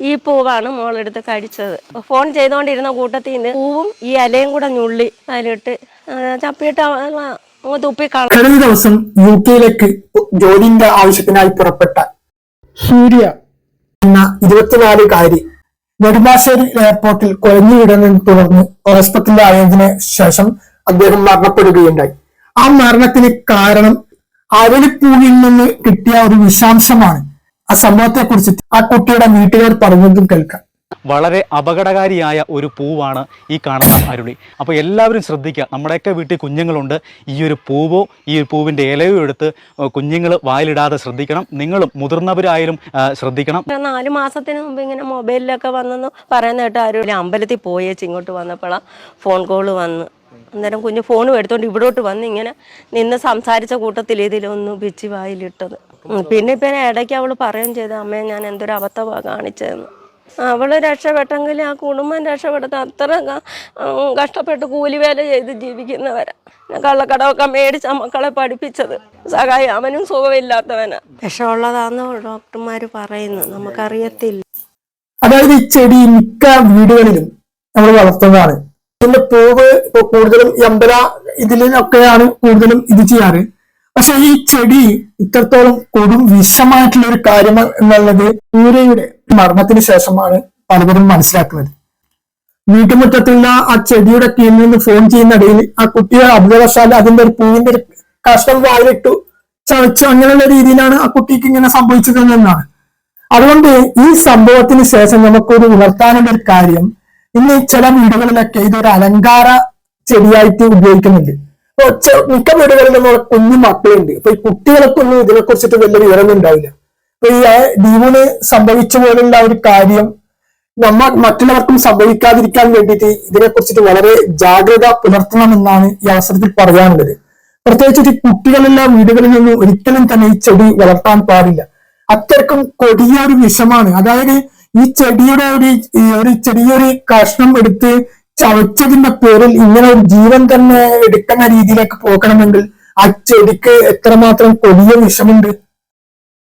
ഈ പൂവാണ് മോളെടുത്ത് കടിച്ചത്. ഫോൺ ചെയ്തുകൊണ്ടിരുന്ന കൂട്ടത്തിൽ നിന്ന് പൂവും ഈ ഇലയും കൂടെ ഞുള്ളി അതിലിട്ട് ചപ്പിയിട്ട് കഴിഞ്ഞ ദിവസം യു കെയിലേക്ക് ജോലിന്റെ ആവശ്യത്തിനായി പുറപ്പെട്ട സൂര്യ എന്ന ഇരുപത്തിനാലുകാരി നെടുമ്പാശ്ശേരി എയർപോർട്ടിൽ കുഴഞ്ഞു വീടുന്നതിനെ തുടർന്ന് ഹോസ്പിറ്റലിലായതിനു ശേഷം അദ്ദേഹം മരണപ്പെടുകയുണ്ടായി. ആ മരണത്തിന് കാരണം അരളിപ്പൂവിൽ നിന്ന് കിട്ടിയ ഒരു വിഷാംശമാണ് ആ സംഭവത്തെ കുറിച്ച് ആ കുട്ടിയുടെ വീട്ടുകാർ പറഞ്ഞതും കേൾക്കാം. വളരെ അപകടകാരിയായ ഒരു പൂവാണ് ഈ കാണുന്ന അരുളി. അപ്പോൾ എല്ലാവരും ശ്രദ്ധിക്കുക നമ്മുടെയൊക്കെ വീട്ടിൽ കുഞ്ഞുങ്ങളുണ്ട്. ഈ ഒരു പൂവോ ഈ ഒരു പൂവിന്റെ ഇലയോ എടുത്ത് കുഞ്ഞുങ്ങൾ വായിലിടാതെ ശ്രദ്ധിക്കണം. നിങ്ങളും മുതിർന്നവരായാലും ശ്രദ്ധിക്കണം. നാലു നാല് മാസത്തിന് മുമ്പ് ഇങ്ങനെ മൊബൈലിലൊക്കെ വന്നെന്ന് പറയുന്ന കേട്ടോ അരുളി അമ്പലത്തിൽ പോയേച്ച് ഇങ്ങോട്ട് വന്നപ്പോഴാണ് ഫോൺ കോൾ വന്ന്. അന്നേരം കുഞ്ഞ് ഫോൺ എടുത്തോണ്ട് ഇവിടോട്ട് വന്ന് ഇങ്ങനെ നിന്ന് സംസാരിച്ച കൂട്ടത്തിൽ ഇതിലൊന്ന് പിച്ചി വായിലിട്ടത്. പിന്നെ ഇപ്പം ഇടയ്ക്ക് അവൾ പറയുകയും ചെയ്ത് അമ്മയെ ഞാൻ എന്തൊരു അബദ്ധമാണ് കാണിച്ചതെന്ന്. അവൾ രക്ഷപ്പെട്ടെങ്കിൽ ആ കുടുംബം രക്ഷപ്പെടുത്ത അത്ര കഷ്ടപ്പെട്ട് കൂലിവേല ചെയ്ത് ജീവിക്കുന്നവരാ. കള്ളക്കടമൊക്കെ മേടിച്ച മക്കളെ പഠിപ്പിച്ചത്. സഹായി അവനും സുഖമില്ലാത്തവനാ. വിഷമുള്ളതാന്ന് ഡോക്ടർമാർ പറയുന്നു. നമുക്കറിയത്തില്ല. അതായത് ഈ ചെടി മിക്ക വീടുകളിലും നമ്മൾ വളർത്തുന്നതാണ്. ഇതിന്റെ പൂവ് ഇപ്പൊ കൂടുതലും എമ്പല ഇതിലൊക്കെയാണ് കൂടുതലും ഇത് ചെയ്യാറ്. പക്ഷെ ഈ ചെടി ഇത്രത്തോളം കൊടും വിഷമായിട്ടുള്ള ഒരു കാര്യം എന്നുള്ളത് സൂര്യയുടെ മരണത്തിന് ശേഷമാണ് പലരും മനസ്സിലാക്കുന്നത്. വീട്ടുമുറ്റത്തുള്ള ആ ചെടിയുടെ കീഴിൽ നിന്ന് ഫോൺ ചെയ്യുന്നിടയിൽ ആ കുട്ടിയെ അബുദവശാൽ അതിന്റെ ഒരു പൂവിന്റെ ഒരു കഷ്ണം വായിലിട്ടു ചവച്ചു. അങ്ങനെയുള്ള രീതിയിലാണ് ആ കുട്ടിക്ക് ഇങ്ങനെ സംഭവിച്ചത് എന്നാണ് അതുകൊണ്ട് ഈ സംഭവത്തിന് ശേഷം നമുക്കൊരു ഉണർത്താനുള്ള ഒരു കാര്യം ഇന്ന് ചില വീടുകളിലൊക്കെ ഇതൊരു അലങ്കാര ചെടിയായിട്ട് ഉപയോഗിക്കുന്നുണ്ട്. അപ്പൊ മിക്ക നമ്മൾ കുഞ്ഞു മക്കളുണ്ട്. അപ്പൊ ഈ കുട്ടികൾക്കൊന്നും ഇതിനെ കുറിച്ചിട്ട് വലിയ വിവരമൊന്നും ഉണ്ടാവില്ല. അപ്പൊ ഈ ഡീവിന് സംഭവിച്ച പോലുള്ള ഒരു കാര്യം നമ്മ മറ്റുള്ളവർക്കും സംഭവിക്കാതിരിക്കാൻ വേണ്ടിയിട്ട് ഇതിനെ കുറിച്ചിട്ട് വളരെ ജാഗ്രത പുലർത്തണമെന്നാണ് ഈ അവസരത്തിൽ പറയാനുള്ളത്. പ്രത്യേകിച്ച് കുട്ടികളുള്ള വീടുകളിൽ നിന്നും ഒരിക്കലും തന്നെ ഈ ചെടി വളർത്താൻ പാടില്ല. അത്രക്കും കൊടിയൊരു വിഷമാണ്. അതായത് ഈ ചെടിയുടെ ഒരു ഒരു ചെറിയൊരു കഷ്ണം എടുത്ത് ചവച്ചതിന്റെ പേരിൽ ഇങ്ങനെ ഒരു ജീവൻ തന്നെ എടുക്കുന്ന രീതിയിലേക്ക് പോകണമെങ്കിൽ ആ ചെടിക്ക് എത്രമാത്രം കൊടിയ വിഷമുണ്ട്.